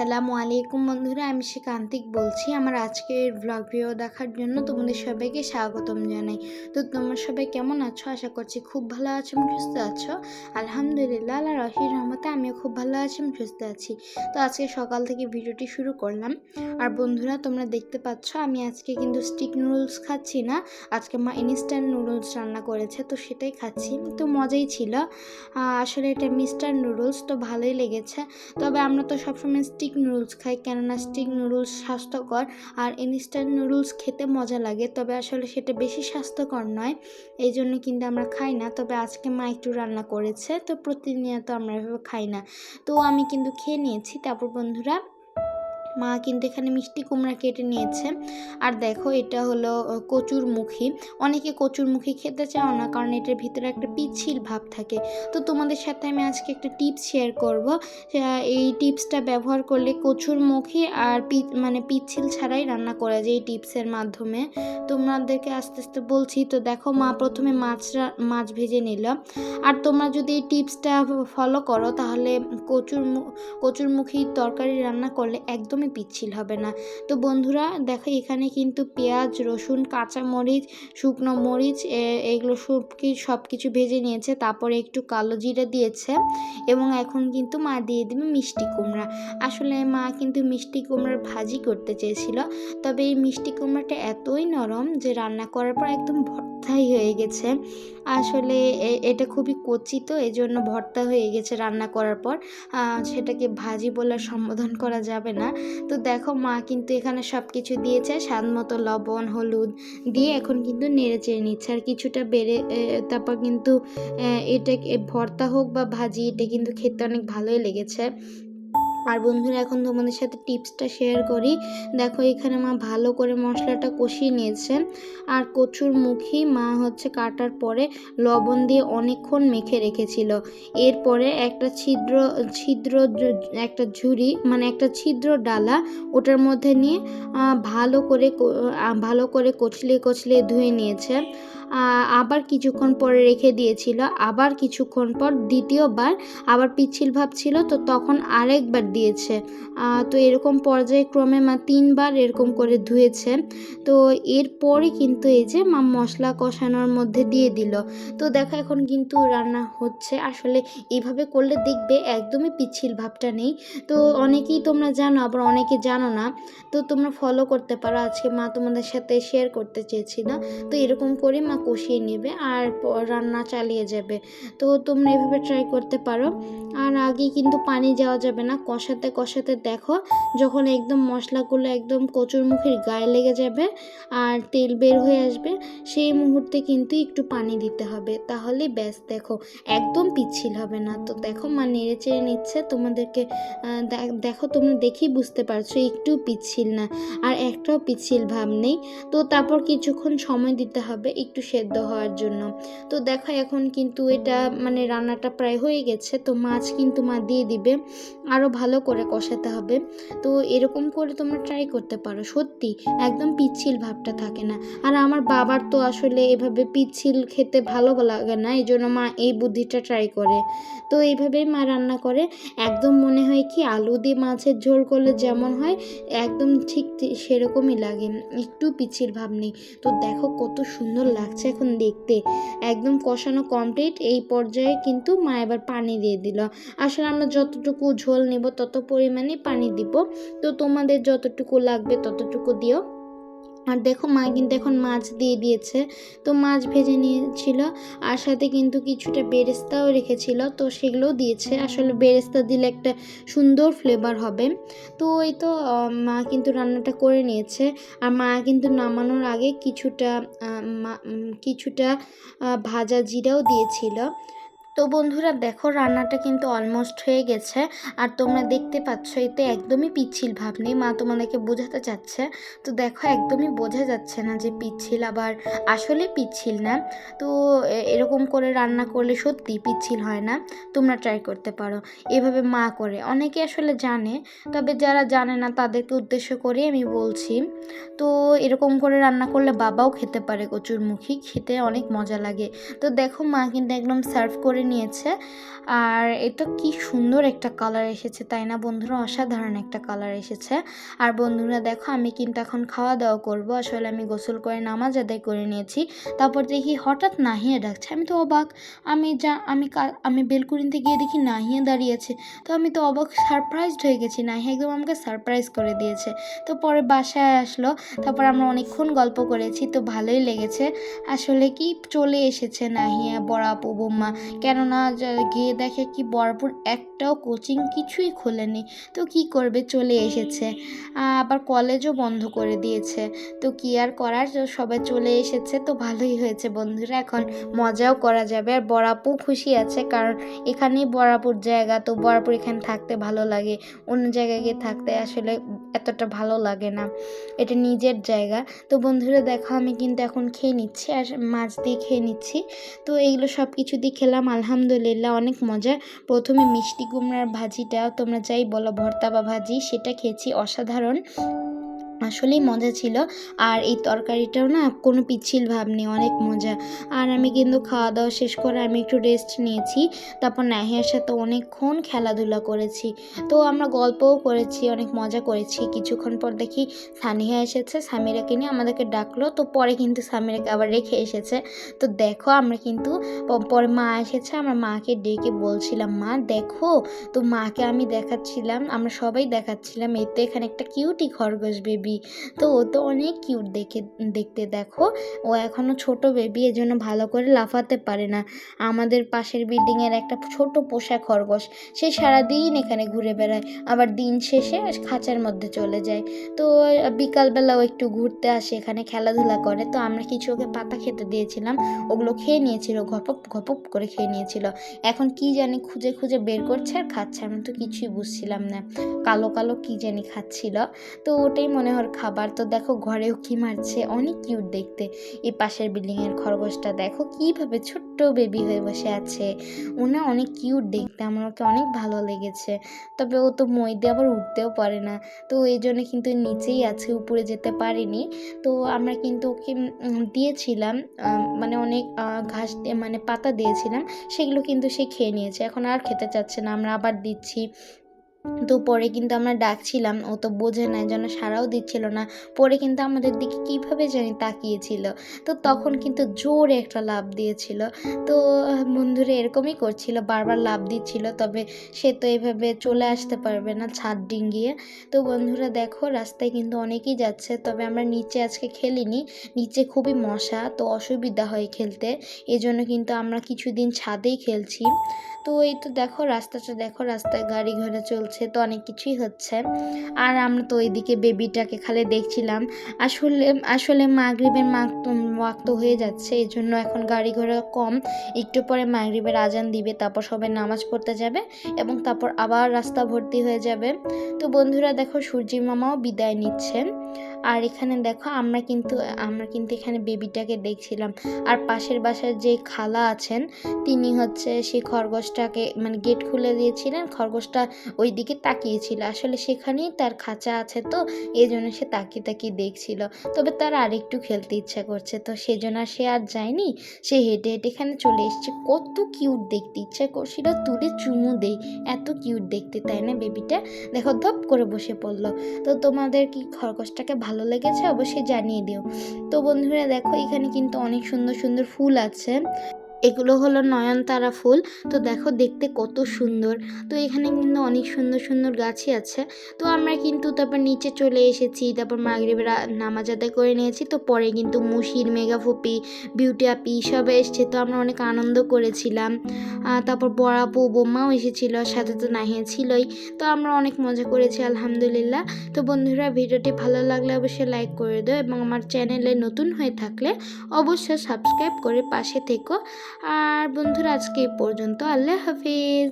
আসসালামু আলাইকুম বন্ধুরা, আমি শিকান্তিক বলছি। আমার আজকের ব্লগ ভিডিও দেখার জন্য তোমাদের সবাইকে স্বাগতম জানাই। তো তোমরা সবাই কেমন আছো? আশা করছি খুব ভালো আছো এবং সুস্থ আছো। আলহামদুলিল্লাহ আল্লাহ রহির রহমতে আমিও খুব ভালো আছি এবং সুস্থ আছি। তো আজকে সকাল থেকে ভিডিওটি শুরু করলাম। আর বন্ধুরা, তোমরা দেখতে পাচ্ছ, আমি আজকে কিন্তু স্টিক নুডলস খাচ্ছি না। আজকে মা ইনস্ট্যান্ট নুডলস রান্না করেছে, তো সেটাই খাচ্ছি। তো মজাই ছিল। আসলে এটা মিস্টার নুডলস তো ভালোই লেগেছে। তবে আমরা তো সবসময় স্টিক নুডলস খাই কেননা স্টিক নুডলস স্বাস্থ্যকর আর ইনস্ট্যান্ট নুডলস খেতে মজা লাগে। তবে আসলে সেটা বেশি স্বাস্থ্যকর নয়, এই জন্য কিন্তু আমরা খাই না। তবে আজকে মা একটু রান্না করেছে, তো প্রতিনিয়ত আমরা এভাবে খাই না। তো আমি কিন্তু খেয়ে নিয়েছি। তারপর বন্ধুরা মা কিন্তু এখানে মিষ্টি কুমড়া কেটে নিয়েছে। আর দেখো এটা হলো আহ, কচুর মুখী। অনেকে কচুর মুখী খেতে চাও না কারণ এটার ভিতরে একটা পিচ্ছিল ভাব থাকে। তো তোমাদের সাথে আমি আজকে একটা টিপস শেয়ার করব। এই টিপসটা ব্যবহার করলে কচুর মুখী আর মানে পিচ্ছিল ছাড়াই রান্না করা যায় এই টিপসের মাধ্যমে। তোমাদেরকে আস্তে আস্তে বলছি তো দেখো মা প্রথমে মাছরা মাছ ভেজে নিল। আর তোমরা যদি এই টিপসটা ফলো করো তাহলে কচুর কচুরমুখী তরকারি রান্না করলে একদমই পিচ্ছিল হবে না। তো বন্ধুরা, দেখো এখানে কিন্তু পেঁয়াজ, রসুন কাঁচা মরিচ শুকনো মরিচ এগুলো সব সব কিছু ভেজে নিয়েছে। তারপরে একটু কালো জিরে দিয়েছে এবং এখন কিন্তু মা দিয়ে দেবে মিষ্টি কুমড়া। আসলে মা কিন্তু মিষ্টি কুমড়ার ভাজি করতে চেয়েছিল। তবে এই মিষ্টি কুমড়াটা এতই নরম যে রান্না করার পর একদম ভর্তাই হয়ে গেছে। আসলে এটা খুবই কচি তো এই জন্য ভর্তা হয়ে গেছে রান্না করার পর। সেটাকে ভাজি বলে সম্বোধন করা যাবে না। তো দেখো মা কিন্তু এখানে সব কিছু দিয়েছে, স্বাদ মতো লবণ, হলুদ দিয়ে এখন কিন্তু নেড়ে চেড়ে নিচ্ছে। আর কিছুটা বেড়ে তারপর কিন্তু এটা ভর্তা হোক বা ভাজি, এটা কিন্তু খেতে অনেক ভালোই লেগেছে। আর বন্ধুরা, এখন তোমাদের সাথে টিপসটা শেয়ার করি। দেখো, এখানে মা ভালো করে মশলাটা কষিয়ে নিয়েছে আর কচুর মুখী মা হচ্ছে কাটার পরে লবণ দিয়ে অনেকক্ষণ মেখে রেখেছিল। এরপরে একটা ছিদ্র ছিদ্র একটা ঝুড়ি মানে একটা ছিদ্র ডালা ওটার মধ্যে নিয়ে ভালো করে ভালো করে কচলিয়ে কচলিয়ে ধুয়ে নিয়েছে। আবার কিছুক্ষণ পরে রেখে দিয়েছিল, আবার কিছুক্ষণ পর দ্বিতীয়বার আবার পিচ্ছিল ভাব ছিল তো তখন আরেকবার দিয়েছে। তো এরকম পর্যায়ক্রমে মা তিনবার এরকম করে ধুয়েছে। তো এরপরে কিন্তু এই যে মা মশলা কষানোর মধ্যে দিয়ে দিল। তো দেখো এখন কিন্তু রান্না হচ্ছে। আসলে এইভাবে করলে দেখবে একদমই পিচ্ছিল ভাবটা নেই। তো অনেকেই তোমরা জানো, আবার অনেকে জানো না। তো তোমরা ফলো করতে পারো। আজকে মা তোমাদের সাথে শেয়ার করতে চেয়েছি না তো এরকম করে মা কষিয়ে নেবে আর রান্না চালিয়ে যাবে। তো তোমরা এভাবে ট্রাই করতে পারো। আর আগে কিন্তু পানি যাওয়া যাবে না। কষাতে কষাতে দেখো যখন একদম মশলাগুলো একদম কচুর মুখের গায়ে লেগে যাবে আর তেল বের হয়ে আসবে, সেই মুহূর্তে কিন্তু একটু পানি দিতে হবে। তাহলে ব্যাস দেখো, একদম পিচ্ছিল হবে না। তো দেখো মা নেড়ে চেড়ে নিচ্ছে, তোমাদেরকে দেখো তোমরা দেখেই বুঝতে পারছ একটু পিচ্ছিল না। আর একটাও পিচ্ছিল ভাব নেই। তো তারপর কিছুক্ষণ সময় দিতে হবে, একটু সেদ্ধ হওয়ার জন্য। তো দেখো এখন কিন্তু এটা মানে রান্নাটা প্রায় হয়ে গেছে। তো মাছ কিন্তু মা দিয়ে দিবে। আরও ভালো করে কষাতে হবে। তো এরকম করে তোমরা ট্রাই করতে পারো। সত্যি, একদম পিচ্ছিল ভাবটা থাকে না। আর আমার বাবার তো আসলে এভাবে পিচ্ছিল খেতে ভালো লাগে না। এই জন্য মা এই বুদ্ধিটা ট্রাই করে। তো এইভাবেই মা রান্না করে। একদম মনে হয় কি আলু দিয়ে মাছের ঝোল করলে যেমন হয়, একদম ঠিক সেরকমই লাগে। একটু পিচ্ছিল ভাব নেই। তো দেখো কত সুন্দর লাগছে। এখন দেখতে। একদম কষানো কমপ্লিট এই পর্যায়ে কিন্তু মা এবার পানি দিয়ে দিল। আসলে আমরা যতটুকু ঝোল নেব তত পরিমাণে পানি দিব। তো তোমাদের যতটুকু লাগবে ততটুকু দিও। আর দেখো মা কিন্তু এখন মাছ দিয়ে দিয়েছে। তো মাছ ভেজে নিয়েছিল, আর সাথে কিন্তু কিছুটা বেরেস্তাও রেখেছিল, তো সেগুলোও দিয়েছে। আসলে বেরেস্তা দিলে একটা সুন্দর ফ্লেভার হবে। তো ওই তো মা কিন্তু রান্নাটা করে নিয়েছে। আর মা কিন্তু নামানোর আগে কিছুটা কিছুটা ভাজা জিরাও দিয়েছিল। তো বন্ধুরা দেখো রান্নাটা কিন্তু অলমোস্ট হয়ে গেছে। আর তোমরা দেখতে পাচ্ছ, এতে একদমই পিচ্ছিল ভাব নেই। মা তোমাদেরকে বোঝাতে চাচ্ছে। তো দেখো একদমই বোঝা যাচ্ছে না যে পিচ্ছিল আবার আসলে পিচ্ছিল না। তো এরকম করে রান্না করলে সত্যি পিচ্ছিল হয় না। তোমরা ট্রাই করতে পারো। এভাবে মা করে। অনেকে আসলে জানে, তবে যারা জানে না তাদেরকে উদ্দেশ্য করে আমি বলছি। তো এরকম করে রান্না করলে বাবাও খেতে পারে কচুরমুখী। খেতে অনেক মজা লাগে। তো দেখো মা কিন্তু একদম সার্ভ করে করে নিয়েছে। আর এটা কি সুন্দর একটা কালার এসেছে, তাই না বন্ধুরা? অসাধারণ একটা কালার এসেছে। আর বন্ধুরা দেখো, আমি কিন্তু এখন খাওয়া দাওয়া করব। আসলে আমি গোসল করে নামাজ আদায় করে নিয়েছি। তারপর দেখি হঠাৎ নাহিয়ে ডাকছে। আমি তো অবাক। আমি যা, আমি আমি বেলকুনিতে গিয়ে দেখি নাহিয়ে দাঁড়িয়েছে তো আমি তো অবাক সারপ্রাইজড হয়ে গেছি। নাহিয়া একদম আমাকে সারপ্রাইজ করে দিয়েছে। তো পরে বাসায় আসলো। তারপর আমরা অনেকক্ষণ গল্প করেছি। তো ভালোই লেগেছে। আসলে কি চলে এসেছে নাহিয়া বড়াপু বোম্মা কেননা গিয়ে দেখে কি বরাপুর একটাও কোচিং কিছুই খোলেনি। তো কি করবে? চলে এসেছে। আবার কলেজও বন্ধ করে দিয়েছে। তো কি আর করার? সবাই চলে এসেছে। তো ভালোই হয়েছে বন্ধুরা। এখন মজাও করা যাবে। আর বরাপু খুশি আছে কারণ এখানেই বরাপুর জায়গা। তো বরাপুর এখানে থাকতে ভালো লাগে। অন্য জায়গায় গিয়ে থাকতে আসলে এতটা ভালো লাগে না। এটা নিজের জায়গা। তো বন্ধুরা দেখো আমি কিন্তু এখন খেয়ে নিচ্ছি। আর মাছ দিয়ে খেয়ে নিচ্ছি। তো এইগুলো সব কিছু দিয়ে খেলাম। আলহামদুলিল্লাহ, অনেক মজা প্রথমে মিষ্টি কুমড়ার ভাজিটা তোমরা যাই বলো, ভর্তা বা ভাজি, সেটা খেয়েছি অসাধারণ। আসলেই মজা ছিল। আর এই তরকারিটাও না কোনো পিচ্ছিল ভাব নেই, অনেক মজা। আর আমি কিন্তু খাওয়া দাওয়া শেষ করে আমি একটু রেস্ট নিয়েছি। তারপর নাহিয়ার সাথে অনেকক্ষণ খেলাধুলা করেছি। তো আমরা গল্পও করেছি, অনেক মজা করেছি। কিছুক্ষণ পর দেখি সানিহা এসেছে, সামিরাকে নিয়ে আমাদেরকে ডাকলো। তো পরে কিন্তু সামিরাকে আবার রেখে এসেছে। তো দেখো আমরা কিন্তু পরে মা এসেছে, আমার মাকে ডেকে বলছিলাম, মা, দেখো, তো মাকে আমি দেখাচ্ছিলাম, আমরা সবাই দেখাচ্ছিলাম। এই তো এখানে একটা কিউটি খরগোশ বেবি তো ও তো অনেক কিউট দেখে, দেখতে দেখো। ও এখনও ছোট বেবি এজন্য ভালো করে লাফাতে পারে না। আমাদের পাশের বিল্ডিংয়ের একটা ছোট পোষা খরগোশ, সে সারাদিন এখানে ঘুরে বেড়ায়, আবার দিন শেষে খাঁচার মধ্যে চলে যায়। তো বিকালবেলাও একটু ঘুরতে আসে, এখানে খেলাধুলা করে। তো আমরা কিছু ওকে পাতা খেতে দিয়েছিলাম, ওগুলো খেয়ে নিয়েছিল ঘপপ ঘপপ করে খেয়ে নিয়েছিল। এখন কি জানি খুঁজে খুঁজে বের করছে আর খাচ্ছে, আমি তো কিছুই বুঝছিলাম না। কালো কালো কি জানি খাচ্ছিল। তো ওটাই মনে হয় ওর খাবার তো দেখো ঘরেও কি মারছে, অনেক কিউট দেখতে। এই পাশের বিল্ডিংয়ের খরগোশটা দেখো কীভাবে ছোট্ট বেবি হয়ে বসে আছে। ও না অনেক কিউট দেখতে, আমার ওকে অনেক ভালো লেগেছে। তবে ও তো মই দিয়ে আবার উঠতেও পারে না। তো এই জন্য কিন্তু নিচেই আছে, উপরে যেতে পারেনি। তো আমরা কিন্তু ওকে দিয়েছিলাম মানে অনেক ঘাস মানে পাতা দিয়েছিলাম, সেগুলো কিন্তু সে খেয়ে নিয়েছে। এখন আর খেতে চাচ্ছে না, আমরা আবার দিচ্ছি। তো পরে কিন্তু আমরা ডাকছিলাম, ও তো বোঝে না, যেন সারাও দিচ্ছিল না। পরে কিন্তু আমাদের দিকে কীভাবে জানি তাকিয়েছিল। তো তখন কিন্তু জোরে একটা লাভ দিয়েছিল। তো বন্ধুরা এরকমই করছিল, বারবার লাভ দিচ্ছিল, তবে সে তো এভাবে চলে আসতে পারবে না ছাদ ডিঙ্গিয়ে। তো বন্ধুরা দেখো, রাস্তায় কিন্তু অনেকেই যাচ্ছে, তবে আমরা নিচে আজকে খেলিনি। নিচে খুবই মশা, তো অসুবিধা হয় খেলতে। এজন্য কিন্তু আমরা কিছুদিন ছাদেই খেলছি। তো এই তো দেখো, রাস্তাটা দেখো, রাস্তায় গাড়ি ঘোড়া চলছে। তো অনেক কিছুই হচ্ছে। আর আমরা তো ওইদিকে বেবিটাকে খালে দেখছিলাম। আসলে আসলে মাগরিবের ওয়াক্ত হয়ে যাচ্ছে এই জন্য এখন গাড়ি ঘোড়া কম। একটু পরে মাগরীবের আজান দিবে, তারপর সবাই নামাজ পড়তে যাবে এবং তারপর আবার রাস্তা ভর্তি হয়ে যাবে। তো বন্ধুরা দেখো সূর্যি মামাও বিদায় নিচ্ছেন আর এখানে দেখো আমরা কিন্তু আমরা কিন্তু এখানে বেবিটাকে দেখছিলাম। আর পাশের বাসার যে খালা আছেন, তিনি হচ্ছে সেই খরগোশটাকে মানে গেট খুলে দিয়েছিলেন, খরগোশটা ওই দিকে তাকিয়েছিল। আসলে সেখানেই তার খাঁচা আছে তো এই জন্য সে তাকিয়ে তাকিয়ে দেখছিল। তবে তার আরেকটু খেলতে ইচ্ছা করছে, তো সেজন্য সে আর যায়নি। সে হেঁটে হেঁটে এখানে চলে এসছে। কত কিউট দেখতে, ইচ্ছা করছিল তুলে চুমু দেই। এত কিউট দেখতে, তাই না বেবিটা? দেখো ধপ করে বসে পড়ল। তো তোমাদের কি খরগোশটাকে ভালো লেগেছে, অবশ্যই জানিয়ে দিও। তো বন্ধুরা দেখো, এখানে কিন্তু অনেক সুন্দর সুন্দর ফুল আছে। এগুলো হলো নয়নতারা ফুল। তো দেখো দেখতে কত সুন্দর। তো এখানে কিন্তু অনেক সুন্দর সুন্দর গাছই আছে। তো আমরা কিন্তু তারপর নিচে চলে এসেছি। তারপর মাগরিবের নামাজ আদায় করে নিয়েছি। তো পরে কিন্তু মুশির মেগাফুপি, বিউটি আপি সব এসছে। তো আমরা অনেক আনন্দ করেছিলাম। তারপর বড়াপু বোম্মাও এসেছিল। সাথে তো নাহিয়া ছিলই। তো আমরা অনেক মজা করেছি, আলহামদুলিল্লাহ। তো বন্ধুরা, ভিডিওটি ভালো লাগলে অবশ্যই লাইক করে দিও এবং আমার চ্যানেলে নতুন হয়ে থাকলে অবশ্যই সাবস্ক্রাইব করে পাশে থেকো। আর বন্ধুরা আজকে এই পর্যন্ত আল্লাহ হাফিজ।